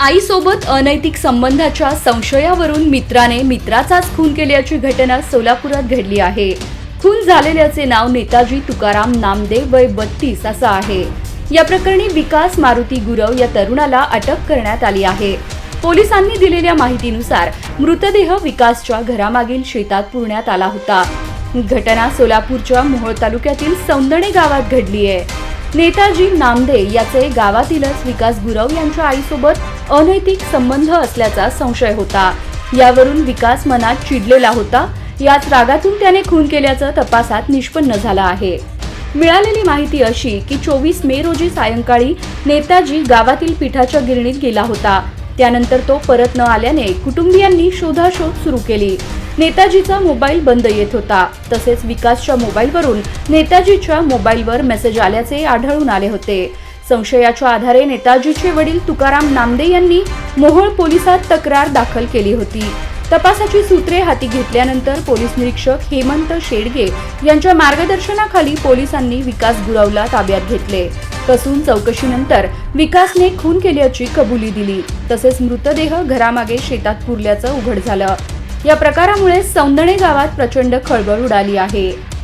आईसोबत अनैतिक संबंधाच्या संशयावरून मित्राने मित्राचाच खून केल्याची घटना सोलापुरात घडली आहे. खून झालेल्याचे नाव नेताजी तुकाराम नामदेव वय बत्तीस असं आहे. या प्रकरणी विकास मारुती गुरव या तरुणाला अटक करण्यात आली आहे. पोलिसांनी दिलेल्या माहितीनुसार मृतदेह विकासच्या घरामागील शेतात पुरण्यात आला होता. घटना सोलापूरच्या मोहोळ तालुक्यातील सौंदणे गावात घडली आहे. नेताजी नामदे याचे गावातीलच विकास गुरव यांच्या आईसोबत अनैतिक संबंध असल्याचा संशय होता. यावरून विकास मनात चिडलेला होता. याच रागातून त्याने खून केल्याचं तपासात निष्पन्न झालं आहे. मिळालेली माहिती अशी की चोवीस मे रोजी सायंकाळी नेताजी गावातील पिठाच्या गिरणीत गेला होता. त्यानंतर तो परत न आल्याने कुटुंबियांनी शोधाशोध सुरू केली. नेताजीचा मोबाईल बंद येत होता. तसेच विकासच्या मोबाईलवरून नेताजीच्या मोबाईलवर मेसेज आल्याचे आढळून आले होते. संशयाच्या आधारे नेताजीचे वडील तुकाराम नामदे यांनी मोहोळ पोलिसात तक्रार दाखल केली होती. तपासाची सूत्रे हाती घेतल्यानंतर पोलीस निरीक्षक हेमंत शेडगे यांच्या मार्गदर्शनाखाली पोलिसांनी विकास गुरवला ताब्यात घेतले. कसून चौकशीनंतर विकासने खून केल्याची कबुली दिली. तसेच मृतदेह घरामागे शेतात पुरल्याचं उघड झालं. या प्रकारामुळे सौंदणे गावात प्रचंड खळबळ उडाली आहे.